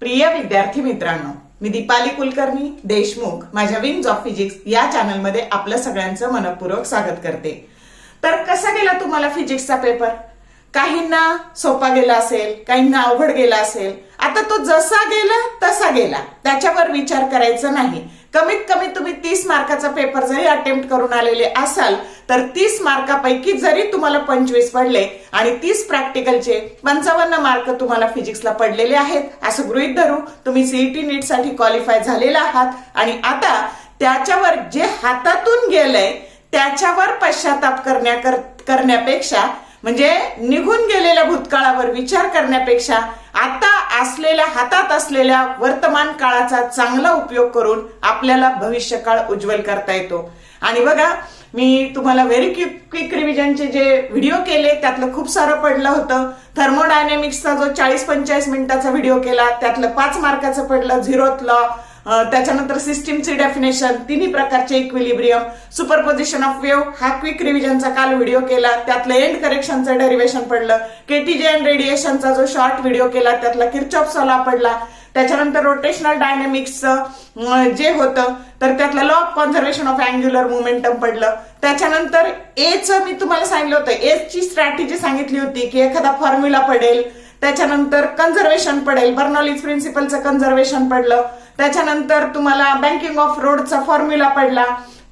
प्रिय विद्यार्थी मित्रांनो मी दीपाली कुलकर्णी देशमुख माझ्या विंग्स ऑफ फिजिक्स या चॅनलमध्ये आपलं सगळ्यांचं मनपूर्वक स्वागत करते. तर कसा गेला तुम्हाला फिजिक्सचा पेपर? काहींना सोपा गेला असेल काहींना अवघड गेला असेल आता तो जसा गेला तसा गेला. त्याच्यावर विचार करायचा नाही. कमीत कमी तुम्ही तीस मार्काचा पेपर जरी अटेम्प्ट करून आलेले असाल तर तीस मार्कापैकी जरी तुम्हाला पंचवीस पडले आणि तीस प्रॅक्टिकलचे पंचावन्न मार्क तुम्हाला फिजिक्सला पडलेले आहेत असं गृहित धरू तुम्ही सीईटी नीटसाठी क्वालिफाय झालेला आहात. आणि आता त्याच्यावर जे हातातून गेलंय त्याच्यावर पश्चाताप करण्या करण्यापेक्षा म्हणजे निघून गेलेल्या भूतकाळावर विचार करण्यापेक्षा आता असलेल्या हातात असलेल्या वर्तमान काळाचा चांगला उपयोग करून आपल्याला भविष्यकाळ उज्ज्वल करता येतो. आणि बघा मी तुम्हाला व्हेरी क्विक क्विक रिव्हिजनचे जे व्हिडिओ केले त्यातलं खूप सारं पडलं होतं. थर्मोडायनेमिक्सचा जो चाळीस पंचेचाळीस मिनिटाचा व्हिडिओ केला त्यातलं पाच मार्काचं पडलं झिरोथ लॉ त्याच्यानंतर सिस्टीमची डेफिनेशन तिन्ही प्रकारचे इक्विलिब्रियम सुपरपोजिशन ऑफ वेव्ह हा क्विक रिव्हिजनचा काल व्हिडिओ केला. त्यातलं एंड करेक्शनचं डेरिवेशन पडलं. केटीजे अँड रेडिएशनचा जो शॉर्ट व्हिडिओ केला त्यातला किरचॉप सॉला पडला. त्याच्यानंतर रोटेशनल डायनेमिक्सचं जे होतं तर त्यातलं law of conservation of angular momentum पडलं. त्याच्यानंतर एचं मी तुम्हाला सांगितलं होतं. एची स्ट्रॅटेजी सांगितली होती की एखादा फॉर्म्युला पडेल. त्याच्यानंतर कन्झर्वेशन पडेल. बर्नॉलिज प्रिन्सिपलचं कन्झर्वेशन पडलं. त्याच्यानंतर तुम्हाला बँकिंग ऑफ रोडचा फॉर्म्युला पडला.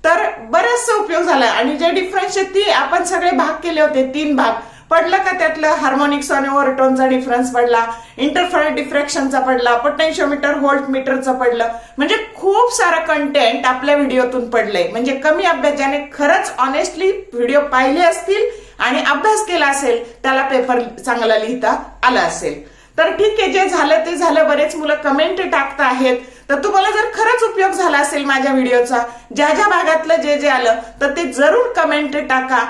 तर बराचसा उपयोग झाला. आणि जे डिफरन्स आहेत ती आपण सगळे भाग केले होते तीन भाग. पडलं का त्यातलं? हार्मोनिक्स आणि ओरटोनचा डिफरन्स पडला. इंटरफर डिफ्रॅक्शनचा पडला. पोटेन्शियोमीटर होल्ट मीटरचं पडलं. म्हणजे खूप सारं कंटेंट आपल्या व्हिडिओतून पडलंय. म्हणजे कमी अभ्यास ज्याने खरंच ऑनेस्टली व्हिडिओ पाहिले असतील आणि अभ्यास केला असेल त्याला पेपर चांगला लिहिता आला असेल. तर ठीक आहे जे झालं ते झालं. बरेच मुलं कमेंट टाकत आहेत. तर तुम्हाला जर खरंच उपयोग झाला असेल माझ्या व्हिडिओचा ज्या ज्या भागातलं जे जे आलं तर ते जरूर कमेंट टाका.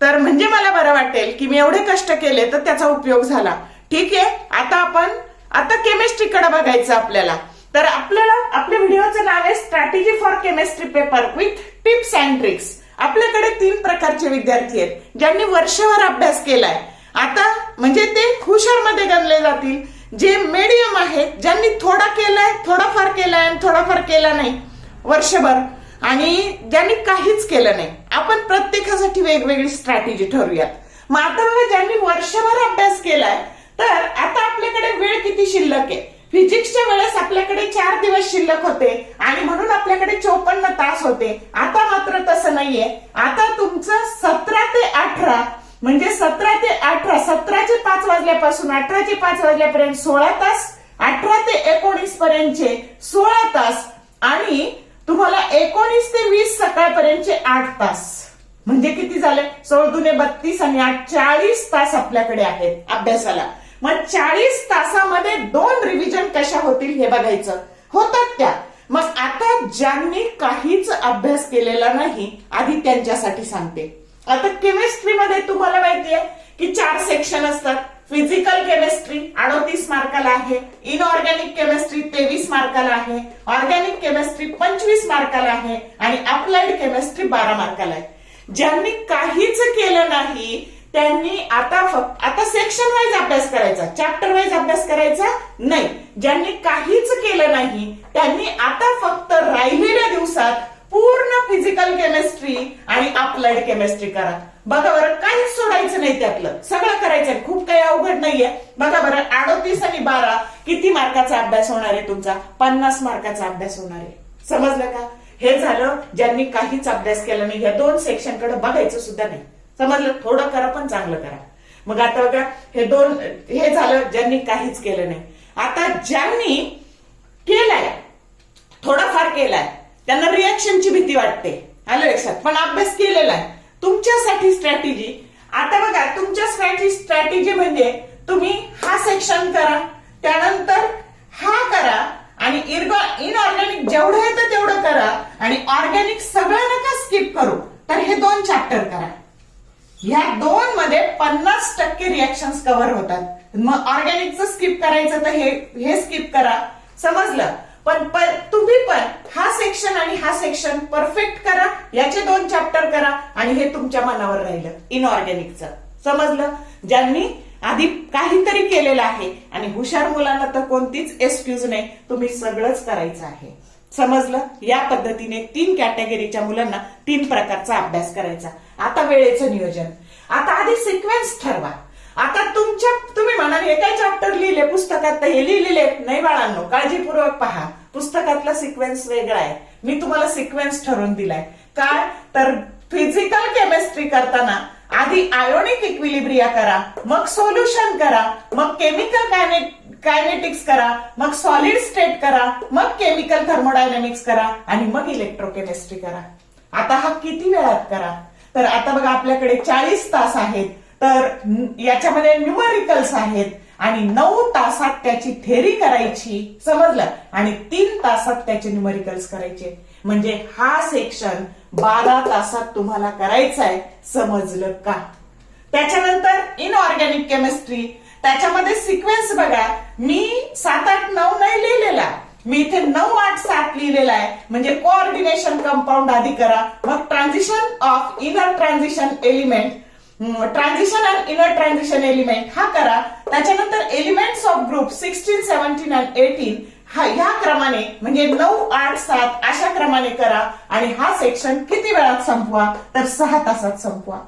तर म्हणजे मला बरं वाटेल की मी एवढे कष्ट केले तर त्याचा उपयोग झाला. ठीक आहे? आता आपण आता केमिस्ट्रीकडे बघायचं आपल्याला. तर आपल्याला आपल्या व्हिडिओचं नाव आहे strategy for chemistry paper with tips and tricks आपल्याकडे तीन प्रकारचे विद्यार्थी आहेत ज्यांनी वर्षभर अभ्यास केलाय. आता म्हणजे ते हुशारमध्ये गणले जातील. जे मीडियम आहेत ज्या थोडा केलाय थोडाफार केलाय आणि थोडाफार केला नाही वर्षभर. आणि ज्यांनी काहीच केलं नाही आपण प्रत्येकासाठी वेगवेगळी स्ट्रॅटेजी ठरवूयात. मग आता बघा ज्यांनी वर्षभर अभ्यास केलाय तर आता आपल्याकडे वेळ किती शिल्लक आहे? फिजिक्सच्या वेळेस आपल्याकडे चार दिवस शिल्लक होते आणि म्हणून आपल्याकडे चोपन्न तास होते. आता मात्र तसं नाहीये. आता तुमचं सतरा ते अठरा म्हणजे सतरा ते अठरा सतराचे पाच वाजल्यापासून अठराचे पाच वाजल्यापर्यंत सोळा तास अठरा ते एकोणीस पर्यंतचे सोळा तास आणि तुम्हाला एकोणीस ते वीस सकाळपर्यंतचे आठ तास. म्हणजे किती झाले? सोळ दुने बत्तीस आणि आठ चाळीस तास आपल्याकडे आहेत अभ्यासाला. मग चाळीस तासामध्ये दोन रिव्हिजन कशा होतील हे बघायचं. होतात त्या. मग आता ज्यांनी काहीच अभ्यास केलेला नाही आधी त्यांच्यासाठी सांगते. आता केमिस्ट्रीमध्ये तुम्हाला माहितीये की चार सेक्शन असतात. फिजिकल केमिस्ट्री अडोतीस मार्काला आहे. इनऑर्गॅनिक केमिस्ट्री तेवीस मार्काला आहे. ऑर्गॅनिक केमिस्ट्री पंचवीस मार्काला आहे. आणि अप्लाइड केमिस्ट्री बारा मार्काला आहे. ज्यांनी काहीच केलं नाही त्यांनी आता फक्त आता सेक्शन वाईज अभ्यास करायचा. चॅप्टर वाईज अभ्यास करायचा नाही. ज्यांनी काहीच केलं नाही त्यांनी आता फक्त राहिलेल्या दिवसात पूर्ण फिजिकल केमिस्ट्री आणि अप्लाइड केमिस्ट्री करा. बघा बरं काहीच सोडायचं नाही त्यातलं. सगळं करायचं खूप काही अवघड नाहीये. बघा बरं अडोतीस आणि बारा किती मार्काचा अभ्यास होणार आहे तुमचा? पन्नास मार्काचा अभ्यास होणार आहे. समजलं का? हे झालं ज्यांनी काहीच अभ्यास केला नाही या दोन सेक्शनकडे बघायचं सुद्धा नाही. समजलं? थोडं करा पण चांगलं करा. मग आता बघा हे दोन हे झालं ज्यांनी काहीच केलं नाही. आता ज्यांनी केलाय थोडाफार केलाय त्यांना रिॲक्शनची भीती वाटते. आलं लक्षात? पण अभ्यास केलेला आहे. तुमच्यासाठी स्ट्रॅटेजी आता बघा तुमच्यासाठी स्ट्रॅटेजी म्हणजे तुम्ही हा सेक्शन करा त्यानंतर हा करा आणि इनऑर्गॅनिक जेवढं येतं तेवढं करा आणि ऑर्गॅनिक सगळं नका स्किप करू. तर हे दोन चॅप्टर करा. ह्या दोन मध्ये पन्नास टक्के रिॲक्शन कव्हर होतात. मग ऑर्गॅनिकचं स्किप करायचं तर हे हे स्किप करा. समजलं? पण तुम्ही पण हा सेक्शन आणि हा सेक्शन परफेक्ट करा याचे दोन चॅप्टर करा आणि हे तुमच्या मनावर राहिलं इनऑर्गॅनिकचं समजलं? ज्यांनी आधी काहीतरी केलेलं आहे आणि हुशार मुलांना तर कोणतीच एक्सक्यूज नाही तुम्ही सगळंच करायचं आहे. समजलं? या पद्धतीने तीन कॅटेगरीच्या मुलांना तीन प्रकारचा अभ्यास करायचा. आता वेळेचं नियोजन. आता आधी सिक्वेन्स ठरवा. आता तुमच्या तुम्ही म्हणाल हे काय चॅप्टर लिहिले पुस्तकात तर हे लिहिलेले नाही बाळांनो काळजीपूर्वक पहा. पुस्तकातला सिक्वेन्स वेगळा आहे. मी तुम्हाला सिक्वेन्स ठरवून दिलाय. काय? तर फिजिकल केमिस्ट्री करताना आधी आयोनिक इक्विलिब्रिया करा मग सोल्युशन करा मग केमिकल कायनेटिक्स करा मग सॉलिड स्टेट करा मग केमिकल थर्मोडायनामिक्स करा आणि मग इलेक्ट्रोकेमिस्ट्री करा. आता हा किती वेळात करा? तर आता बघा आपल्याकडे चाळीस तास आहेत. तर याच्यामध्ये न्यूमरिकल्स आहेत आणि नऊ तासात त्याची थेरी करायची समजलं. आणि तीन तासात त्याचे न्यूमरिकल्स करायचे. म्हणजे हा सेक्शन बारा तासात तुम्हाला करायचा आहे समजलं का? त्याच्यानंतर इनऑर्गॅनिक केमिस्ट्री त्याच्यामध्ये सिक्वेन्स बघा. मी सात आठ नऊ नाही लिहिलेला. मी इथे नऊ आठ सात लिहिलेला आहे म्हणजे कोऑर्डिनेशन कंपाऊंड आधी करा. मग transition of inner transition element transition and inner transition element हा करा. त्याच्यानंतर elements of group sixteen seventeen and eighteen हा ह्या क्रमाने म्हणजे नऊ आठ सात अशा क्रमाने करा. आणि हा सेक्शन किती वेळात संपवा? तर सहा तासात संपवा.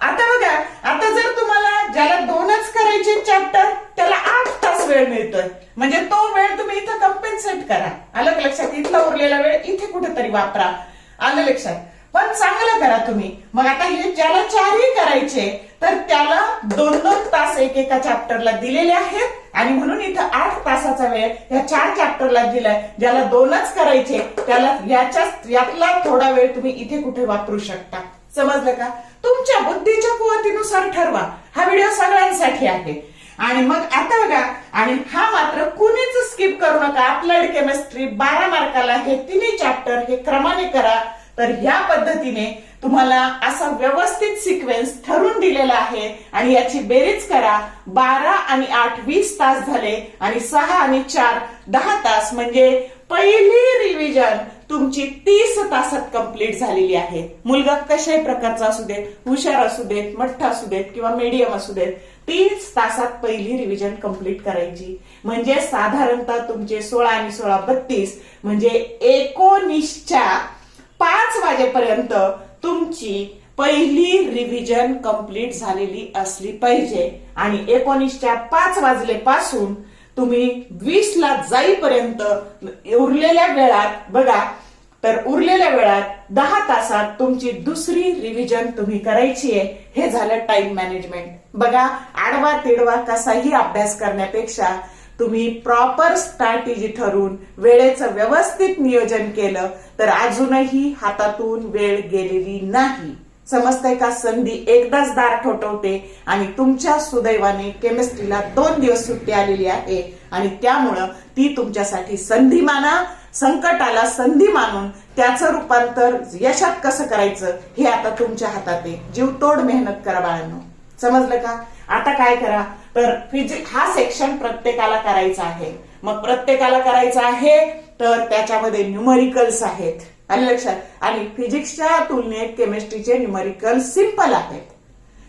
आता बघा आता जर तुम्हाला ज्याला दोनच करायचे चॅप्टर त्याला आठ तास वेळ मिळतोय. म्हणजे तो वेळ तुम्ही इथं कम्पेन्सेट करा. आलं लक्षात? इथला उरलेला वेळ इथे कुठेतरी वापरा. आलं लक्षात? पण चांगलं करा तुम्ही. मग आता हे ज्याला चारही करायचे तर त्याला दोन दोन तास एक एका चॅप्टरला दिलेले आहेत. आणि म्हणून इथं आठ तासाचा वेळ या चार चॅप्टरला दिलाय. ज्याला दोनच करायचे त्याला याच्या यातला थोडा वेळ तुम्ही इथे कुठे वापरू शकता. समजलं का? तुमच्या बुद्धीच्या कुवतीनुसार ठरवा. हा व्हिडिओ सगळ्यांसाठी आहे. आणि मग आता बघा आणि हा मात्र कुणीच स्किप करू नका. अप्लाइड केमिस्ट्री बारा मार्काला हे तिन्ही चॅप्टर हे क्रमाने करा. तर ह्या पद्धतीने तुम्हाला असा व्यवस्थित सिक्वेन्स ठरून दिलेला आहे आणि याची बेरीज करा. बारा आणि आठ वीस तास झाले आणि सहा आणि चार दहा तास म्हणजे पहिली रिव्हिजन तुमची तीस तासात कंप्लीट झालेली आहे. मुलगा कशाही प्रकारचा असू देत हुशार असू देत मठ्ठ असू देत किंवा मीडियम असू देत तीस तासात पहिली रिव्हिजन कंप्लीट करायची. म्हणजे साधारणतः तुमचे सोळा आणि सोळा बत्तीस म्हणजे एकोणीसच्या पाच वाजेपर्यंत तुमची पहिली रिव्हिजन कंप्लीट झालेली असली पाहिजे. आणि एकोणीसच्या पाच वाजलेपासून तुम्ही वीस ला जाईपर्यंत उरलेल्या वेळात बघा. तर उरलेल्या वेळात दहा तासात तुमची दुसरी रिव्हिजन तुम्ही करायची आहे. हे झालं टाइम मॅनेजमेंट बघा आडवा तिडवा कसाही अभ्यास करण्यापेक्षा तुम्ही प्रॉपर स्ट्रॅटेजी ठरवून वेळेचं व्यवस्थित नियोजन केलं तर अजूनही हातातून वेळ गेलेली नाही. समजतंय का? संधी एकदाच दार ठोठवते आणि तुमच्या सुदैवाने केमिस्ट्रीला दोन दिवस सुट्टी आलेली आहे आणि त्यामुळं ती तुमच्यासाठी संधी माना संकटाला संधी मानून त्याचं रूपांतर यशात कसं करायचं हे आता तुमच्या हातात आहे जीवतोड मेहनत करा बाळांनो. समजलं का? आता काय करा? तर फिजिक हा सेक्शन प्रत्येकाला करायचा आहे. मग प्रत्येकाला करायचा आहे तर त्याच्यामध्ये न्यूमरिकल्स आहेत. आणि लक्षात? आणि फिजिक्सच्या तुलनेत केमिस्ट्रीचे न्यूमरिकल सिंपल आहेत.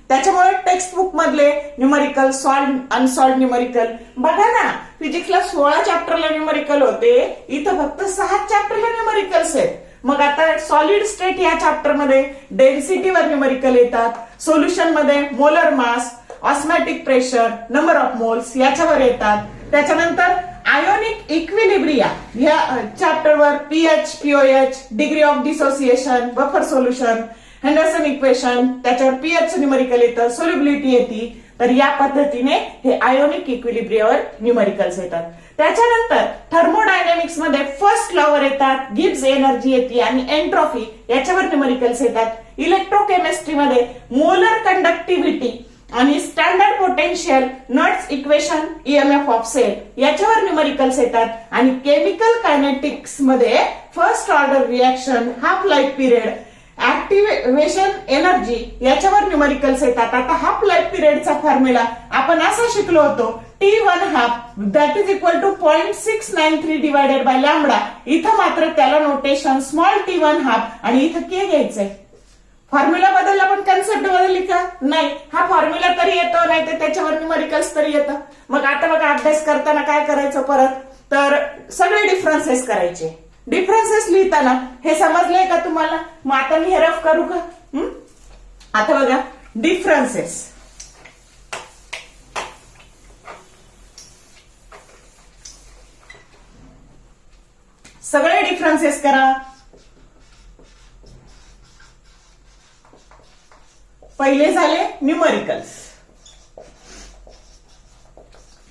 त्याच्यामुळे टेक्स्ट बुक मधले न्यूमरिकल सॉल्ड अनसॉल्ड न्यूमरिकल बघा ना फिजिक्सला सोळा चॅप्टरला न्यूमरिकल होते इथं फक्त सहा चॅप्टरला न्यूमरिकल्स आहेत. मग आता सॉलिड स्टेट या चॅप्टरमध्ये डेन्सिटीवर न्यूमरिकल येतात सोल्युशनमध्ये molar mass osmotic pressure number of moles याच्यावर येतात. त्याच्यानंतर आयोनिक इक्विलिब्रिया या चॅप्टरवर pH pOH degree of dissociation buffer solution Henderson equation त्याच्यावर पीएच न्यूमरिकल येतं सोल्युबिलिटी येते. तर या पद्धतीने हे आयोनिक इक्विलिब्रियावर न्यूमरिकल्स येतात. त्याच्यानंतर थर्मोडायनेमिक्समध्ये फर्स्ट लॉवर येतात गिब्स एनर्जी येते आणि एन्ट्रॉफी याच्यावर न्यूमरिकल्स येतात. इलेक्ट्रोकेमिस्ट्रीमध्ये मोलर कंडक्टिव्हिटी आणि स्टँडर्ड पोटेन्शियल नट्स इक्वेशन ईएमएफ ऑफ सेल याच्यावर न्यूमरिकल्स येतात. आणि chemical कायनेटिक्समध्ये first order reaction half life period activation energy याच्यावर न्यूमरिकल्स येतात. आता हाफ लाईफ पिरियडचा फॉर्म्युला आपण असा शिकलो होतो T one half that is equal to point six nine three divided by lambda इथं मात्र त्याला notation small T one half आणि इथं के घ्यायचंय. फॉर्म्युला बदलला पण कन्सेप्ट बदलली का? नाही. हा फॉर्म्युला तरी येतो नाही तर त्याच्यावर न्यूमरिकल्स तरी येतं. मग आता बघा अभ्यास करताना काय करायचं परत? तर सगळे डिफरन्सेस करायचे. डिफरन्सेस लिहिताना हे समजलंय का तुम्हाला? मग आता मी हे रफ करू का? हं? आता बघा डिफरन्सेस सगळे डिफरन्सेस करा. पहिले झाले न्यूमरिकल्स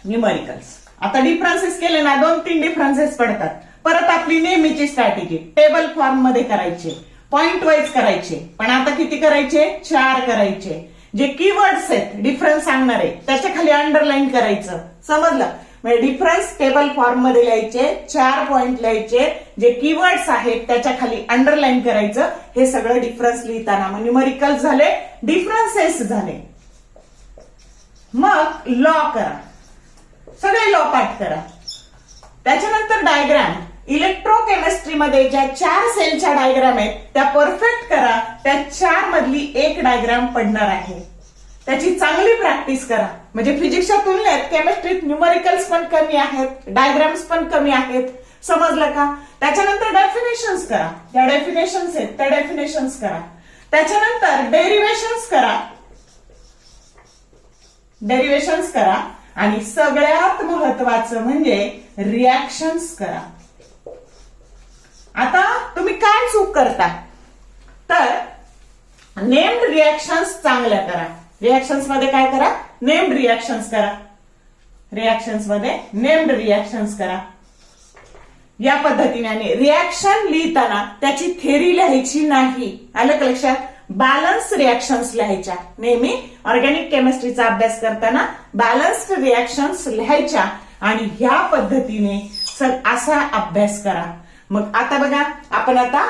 न्यूमरिकल्स आता डिफरन्सेस केले ना दोन तीन डिफरन्सेस पडतात. परत आपली नेहमीची स्ट्रॅटेजी टेबल फॉर्ममध्ये करायचे पॉइंट वाईज करायचे. पण आता किती करायचे? चार करायचे. जे कीवर्ड्स आहेत डिफरन्स सांगणारे त्याच्याखाली अंडरलाईन करायचं. समजलं? म्हणजे डिफरन्स टेबल फॉर्ममध्ये लिहायचे चार पॉइंट लिहायचे जे कीवर्ड्स आहेत त्याच्याखाली अंडरलाईन करायचं हे सगळं डिफरन्स लिहिताना. मग न्युमरिकल झाले डिफरन्सेस झाले. मग लॉ करा. सगळे लॉ पाठ करा. त्याच्यानंतर डायग्राम इलेक्ट्रोकेमिस्ट्रीमध्ये ज्या चार सेलच्या डायग्राम आहेत त्या परफेक्ट करा. त्या चार मधली एक डायग्राम पडणार आहे. त्याची चांगली प्रॅक्टिस करा. म्हणजे फिजिक्सच्या तुलनेत केमिस्ट्रीत न्यूमरिकल्स पण कमी आहेत डायग्राम्स पण कमी आहेत. समजलं का? त्याच्यानंतर डेफिनेशन्स करा. ज्या डेफिनेशन्स आहेत त्या डेफिनेशन्स करा. त्याच्यानंतर डेरिवेशन्स करा. डेरिवेशन्स करा. आणि सगळ्यात महत्वाचं म्हणजे रिॲक्शन्स करा. आता तुम्ही काय चूक करता? तर नेम्ड रिॲक्शन्स चांगल्या करा. रिॲक्शन्समध्ये काय करा? नेम्ड रिॲक्शन्स करा. रिॲक्शन्समध्ये नेम्ड रिॲक्शन्स करा. या पद्धतीने आणि रिॲक्शन लिहिताना त्याची थेरी लिहायची नाही. आलं का लक्षात? बॅलन्स रिॲक्शन्स लिहायच्या. नेहमी ऑर्गॅनिक केमिस्ट्रीचा अभ्यास करताना बॅलन्स्ड रिॲक्शन्स लिहायच्या आणि ह्या पद्धतीने असा अभ्यास करा. मग आता बघा आपण आता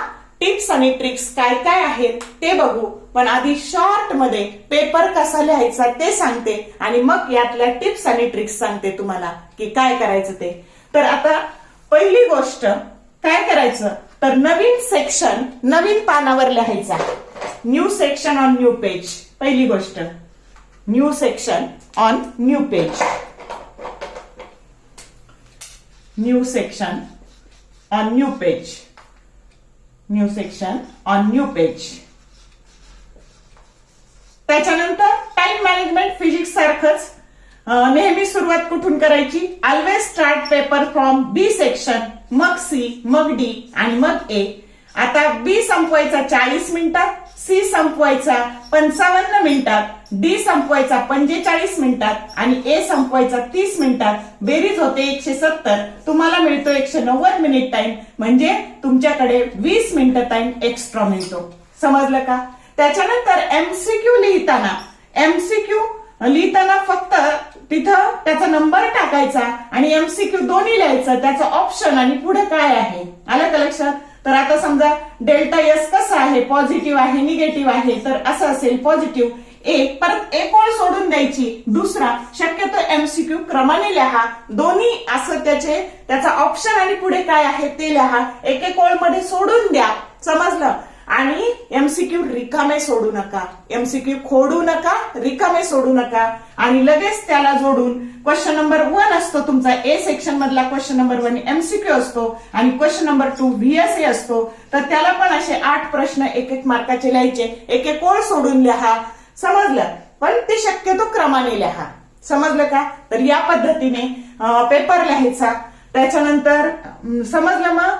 टिप्स आणि ट्रिक्स काय काय आहेत ते बघू. पण आधी शॉर्टमध्ये पेपर कसा लिहायचा ते सांगते आणि मग यातल्या टिप्स आणि ट्रिक्स सांगते तुम्हाला की काय करायचं ते. तर आता पहिली गोष्ट काय करायचं? तर नवीन सेक्शन नवीन पानावर लिहायचा. New section on new page पहिली गोष्ट. New section on new page new section on new page new section on new page त्याच्यानंतर टाइम मॅनेजमेंट फिजिक्स सारखंच नेहमी सुरुवात कुठून करायची? Always start paper from B section मग सी मग डी आणि मग ए आता बी संपवायचा चाळीस मिनिटात. सी संपवायचा पंचावन्न मिनिटात डी संपवायचा पंचेचाळीस मिनिटात आणि ए संपवायचा तीस मिनिटात. बेरीज होते एकशे सत्तर. तुम्हाला मिळतो एकशे नव्वद मिनिट टाइम. म्हणजे तुमच्याकडे वीस मिनिटं टाइम एक्स्ट्रा मिळतो. समजलं का? त्याच्यानंतर एमसीक्यू लिहिताना एमसीक्यू लिहिताना फक्त तिथं त्याचा नंबर टाकायचा आणि एमसीक्यू दोन्ही लिहायचं. त्याचं ऑप्शन आणि पुढे काय आहे? आलं का लक्षात? तर आता समजा डेल्टा एस कसं आहे? पॉझिटिव्ह आहे निगेटिव्ह आहे तर असं असेल पॉझिटिव्ह एक परत एक ओळ सोडून द्यायची? दुसरा. शक्यतो एमसीक्यू क्रमाने लिहा. दोन्ही असं त्याचे त्याचा ऑप्शन आणि पुढे काय आहे ते लिहा. एक एक ओळमध्ये सोडून द्या. समजलं? आणि एमसीक्यू रिकामे सोडू नका. एमसीक्यू खोडू नका रिकामे सोडू नका. आणि लगेच त्याला जोडून क्वेश्चन नंबर वन असतो तुमचा. ए सेक्शन मधला क्वेश्चन नंबर वन एमसीक्यू असतो आणि क्वेश्चन नंबर टू व्हीएसए असतो. तर त्याला पण असे आठ प्रश्न एक एक मार्काचे लिहायचे. एक एक ओळ सोडून लिहा. समजलं? पण ते शक्यतो क्रमाने लिहा. समजलं का? तर या पद्धतीने पेपर लिहायचा. त्याच्यानंतर समजलं मग?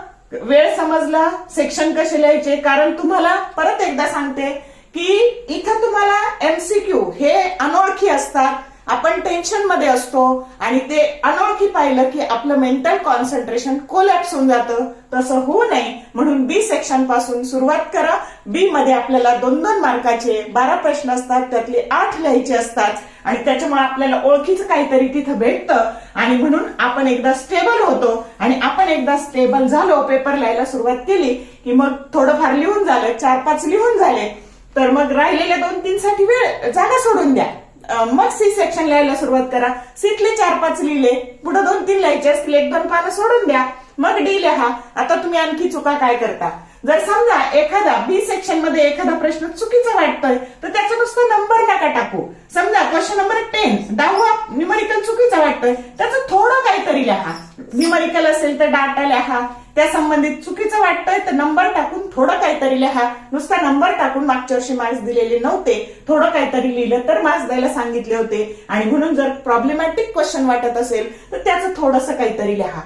वेळ समजला? सेक्शन कसे लिहायचे? कारण तुम्हाला परत एकदा सांगते की इथं तुम्हाला एमसीक्यू हे अनोळखी असतात. आपण टेन्शनमध्ये असतो आणि ते अनोळखी पाहिलं की आपलं मेंटल कॉन्सन्ट्रेशन कोलॅप्स होऊन जातं. तसं होऊ नये म्हणून बी सेक्शनपासून सुरुवात करा. बी मध्ये आपल्याला दोन दोन मार्काचे बारा प्रश्न असतात त्यातले आठ लिहायचे असतात आणि त्याच्यामुळे आपल्याला ओळखीचं काहीतरी तिथं भेटतं. आणि म्हणून आपण एकदा स्टेबल होतो आणि आपण एकदा स्टेबल झालो पेपर लिहायला सुरुवात केली की मग थोडंफार लिहून झालं चार पाच लिहून झाले. तर मग राहिलेल्या दोन तीन साठी वेळ जागा सोडून द्या. मग सी सेक्शन लिहायला सुरुवात करा. सीतले चार पाच लिहिले. पुढे दोन तीन लिहायचे असतील. एक दोन पानं सोडून द्या. मग डी लिहा. आता तुम्ही आणखी चुका काय करता? जर समजा एखादा बी सेक्शनमध्ये एखादा प्रश्न चुकीचा वाटतोय तर त्याचा नुसतं नंबर नका टाकू. समजा क्वेश्चन नंबर टेन दहावा न्यूमरिकल चुकीचा वाटतोय त्याचं थोडं काहीतरी लिहा. न्यूमरिकल असेल तर डाटा लिहा. त्या संबंधित चुकीचं वाटतंय तर नंबर टाकून थोडं काहीतरी लिहा. नुसता नंबर टाकून मागच्या वर्षी मार्क्स दिलेले नव्हते. थोडं काहीतरी लिहिलं तर मार्क्स द्यायला सांगितले होते. आणि म्हणून जर प्रॉब्लेमॅटिक क्वेश्चन वाटत असेल तर त्याचं थोडंसं काहीतरी लिहा.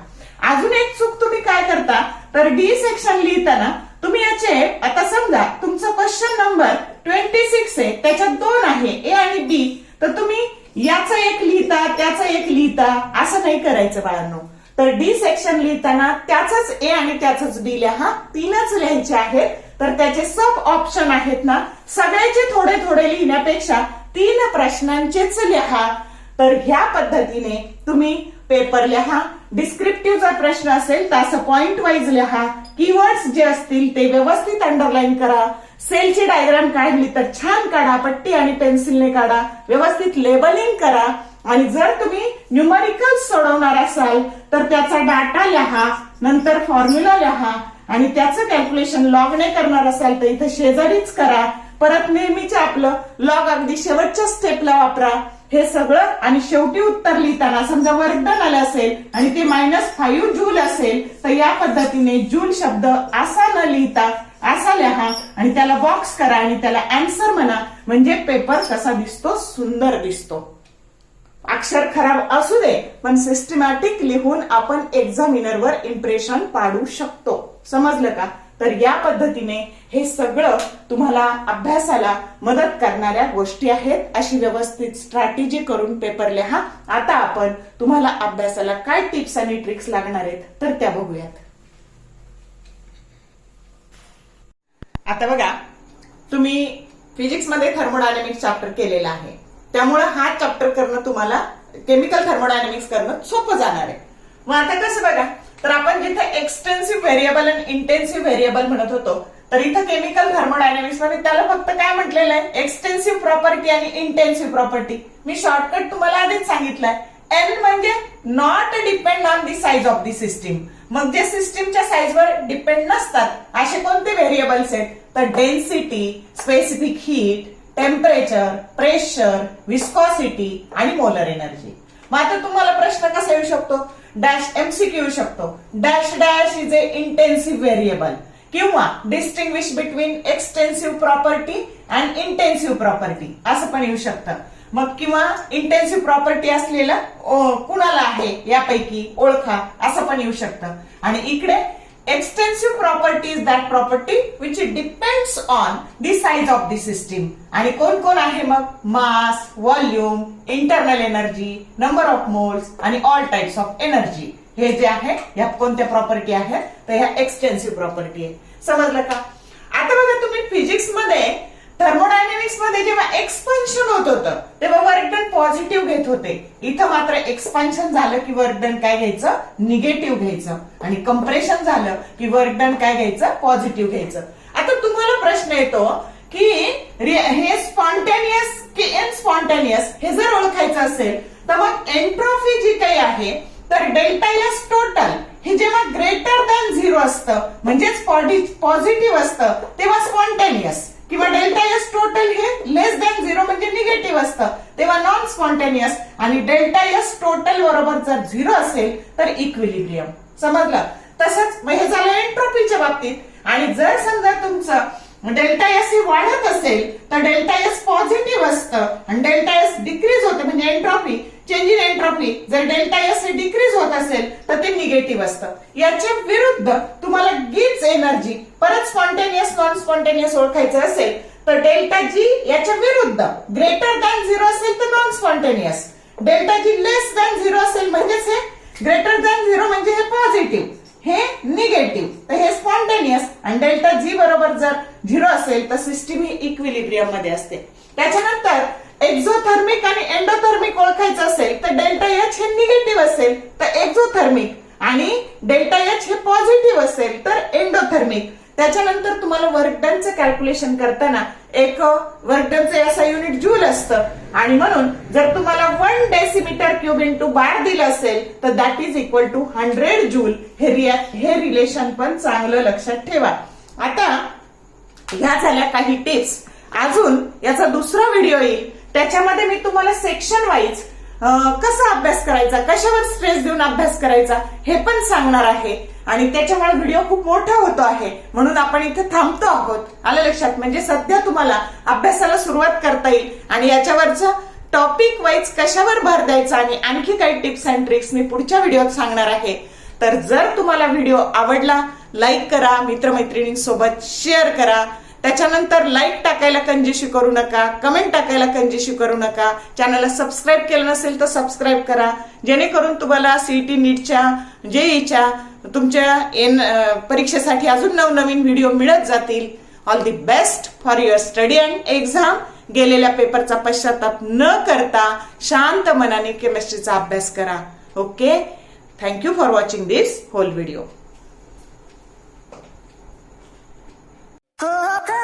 अजून एक चूक तुम्ही काय करता? तर डी सेक्शन लिहिताना तुम्ही याचे आता समजा तुमचा क्वेश्चन नंबर ट्वेंटी सिक्स आहे त्याच्यात दोन आहे ए आणि बी तर तुम्ही याचं एक लिहिता त्याचं एक लिहिता असं नाही करायचं बाळांनो. तर डी सेक्शन लिहिताना त्याचाच ए आणि त्याचाच बी लिहा. तीनच लिहायचे आहेत. तर त्याचे सब ऑप्शन आहेत ना. सगळ्याचे थोडे थोडे लिहिण्यापेक्षा तीन प्रश्नांचेच लिहा. तर ह्या पद्धतीने तुम्ही पेपर लिहा. डिस्क्रिप्टिव्ह जर प्रश्न असेल तर असं पॉइंट वाईज लिहा. कीवर्ड्स जे असतील ते व्यवस्थित अंडरलाईन करा. सेलची डायग्राम काढली तर छान काढा. पट्टी आणि पेन्सिलने काढा. व्यवस्थित लेबलिंग करा. आणि जर तुम्ही न्यूमरिकल सोडवणार असाल तर त्याचा डाटा लिहा नंतर फॉर्म्युला लिहा आणि त्याचं कॅल्क्युलेशन लॉग नाही करणार असाल तर इथं शेजारीच करा. परत नेहमीच आपलं लॉग अगदी शेवटच्या स्टेपला वापरा. हे सगळं आणि शेवटी उत्तर लिहिताना समजा वर्कडन आलं असेल आणि ते मायनस फाईव्ह जूल असेल तर या पद्धतीने जूल शब्द असा न लिहिता असा लिहा आणि त्याला बॉक्स करा आणि त्याला अँसर म्हणा. म्हणजे पेपर कसा दिसतो? सुंदर दिसतो. अक्षर खराब असू दे पण सिस्टमॅटिक लिहून आपण एक्झामिनरवर इम्प्रेशन पाडू शकतो. समजलं का? तर या पद्धतीने हे सगळं तुम्हाला अभ्यासाला मदत करणाऱ्या गोष्टी आहेत. अशी व्यवस्थित स्ट्रॅटेजी करून पेपर लिहा. आता आपण तुम्हाला अभ्यासाला काय टिप्स आणि ट्रिक्स लागणार आहेत तर त्या बघूयात. आता बघा तुम्ही फिजिक्समध्ये मध्ये चॅप्टर केलेला आहे. त्यामुळे हा चॅप्टर करणं तुम्हाला केमिकल थर्मोडायनामिक्स करणं सोपं जाणार आहे. मग आता कसं बघा तर आपण जिथे एक्सटेन्सिव्ह व्हेरिएबल आणि इंटेन्सिव्ह व्हेरिएबल म्हणत होतो तर इथं केमिकल थर्मोडायनामिक्समध्ये त्याला फक्त काय म्हटलेलं आहे? एक्सटेन्सिव्ह प्रॉपर्टी आणि इंटेन्सिव्ह प्रॉपर्टी मी शॉर्टकट तुम्हाला आधीच सांगितलंय. एन म्हणजे not depend on the size of the system मग जे सिस्टीमच्या साईजवर डिपेंड नसतात असे कोणते व्हेरिएबल्स आहेत? तर density specific heat temperature pressure viscosity आणि मोलर एनर्जी मग आता तुम्हाला प्रश्न कसा येऊ शकतो? डॅश एमसीक्यू येऊ शकतो. Dash dash is a intensive variable किंवा distinguish between extensive property and intensive property असं पण येऊ शकतं. मग किंवा इंटेन्सिव्ह प्रॉपर्टी असलेलं कुणाला आहे? यापैकी ओळखा. असं पण येऊ शकतं. आणि इकडे extensive property is that property which depends on the size of the system आणि कोण कोण आहे मग? Mass volume internal energy number of moles आणि ऑल टाइप्स ऑफ एनर्जी हे जे आहे ह्या कोणत्या प्रॉपर्टी आहेत? तर ह्या एक्सटेन्सिव्ह प्रॉपर्टी आहे समजलं का? आता बघा तुम्ही फिजिक्समध्ये थर्मोडायनेमिक्समध्ये जेव्हा एक्सपान्शन होत होतं तेव्हा वर्कडन पॉझिटिव्ह घेत होते. इथं मात्र एक्सपान्शन झालं की वर्कडन काय घ्यायचं? निगेटिव्ह घ्यायचं. आणि कंप्रेशन झालं की वर्कडन काय घ्यायचं? पॉझिटिव्ह घ्यायचं. आता तुम्हाला प्रश्न येतो की हे स्पॉन्टेनियस की स्पॉन्टेनियस हे जर ओळखायचं असेल तर मग एन्ट्रॉफी जी काही आहे तर डेल्टा एस टोटल हे जेव्हा ग्रेटर दॅन झिरो असतं म्हणजेच पॉझिटिव्ह असतं तेव्हा स्पॉन्टेनियस किंवा डेल्टा एस टोटल हे लेस दॅन झिरो म्हणजे निगेटिव्ह असतं. तेव्हा नॉन स्पॉन्टेनियस आणि डेल्टा एस टोटल बरोबर जर झिरो असेल तर इक्विलिब्रियम समजलं? तसंच हे झालं एन्ट्रोपीच्या बाबतीत. आणि जर समजा तुमचं डेल्टा एस हे वाढत असेल तर डेल्टा एस पॉझिटिव्ह असतं आणि डेल्टा एस डिक्रीज होते म्हणजे एन्ट्रॉपी चेंज इन एन्ट्रॉपी जर डेल्टा एस हे डिक्रीज होत असेल तर ते निगेटिव्ह असतं. याच्या विरुद्ध तुम्हाला गिव्स एनर्जी परत स्पॉन्टेनियस नॉन स्पॉन्टेनियस ओळखायचं असेल तर डेल्टा जी याच्या विरुद्ध ग्रेटर दॅन झिरो असेल तर non spontaneous delta G less than zero असेल म्हणजेच हे ग्रेटर दॅन झिरो म्हणजे हे पॉझिटिव्ह हे निगेटिव्ह तर हे स्पॉन्टेनियस आणि डेल्टा जी बरोबर जर झिरो असेल तर सिस्टीम ही इक्विलिब्रियममध्ये असते. त्याच्यानंतर एक्झोथर्मिक आणि एंडोथर्मिक ओळखायचं असेल तर डेल्टा एच हे निगेटिव्ह असेल तर एक्झोथर्मिक आणि डेल्टा एच हे पॉझिटिव्ह असेल तर एंडोथर्मिक त्याच्यानंतर तुम्हाला वर्कडनचं कॅल्क्युलेशन करताना एक वर्कडनचं असं युनिट जूल असतं. आणि म्हणून जर तुम्हाला one decimetre cube into bar दिलं असेल तर that is equal to hundred joule हे रिया हे रिलेशन पण चांगलं लक्षात ठेवा. आता ह्या झाल्या काही टिप्स अजून याचा दुसरा व्हिडिओ येईल. त्याच्यामध्ये मी तुम्हाला सेक्शन वाईज कसा अभ्यास करायचा कशावर स्ट्रेस देऊन अभ्यास करायचा हे पण सांगणार आहे. आणि त्याच्यामुळे व्हिडिओ खूप मोठा होतो आहे. म्हणून आपण इथे थांबतो आहोत. आलं लक्षात? म्हणजे सध्या तुम्हाला अभ्यासाला सुरुवात करता येईल. आणि याच्यावरचं टॉपिक वाईज कशावर भर द्यायचा आणि आणखी काही टिप्स अँड ट्रिक्स मी पुढच्या व्हिडिओत सांगणार आहे. तर जर तुम्हाला व्हिडिओ आवडला लाईक करा मित्रमैत्रिणींसोबत शेअर करा. त्याच्यानंतर लाईक टाकायला कंजेशी करू नका कमेंट टाकायला कंजेशी करू नका. चॅनलला सबस्क्राईब केलं नसेल तर सबस्क्राईब करा. जेणेकरून तुम्हाला सीईटी नीटच्या जेईच्या तुमच्या एन परीक्षेसाठी अजून नवनवीन व्हिडिओ मिळत जातील. All the best for your study and exam गेलेल्या पेपरचा पश्चाताप न करता शांत मनाने केमिस्ट्रीचा अभ्यास करा. Okay thank you for watching this whole video Oh,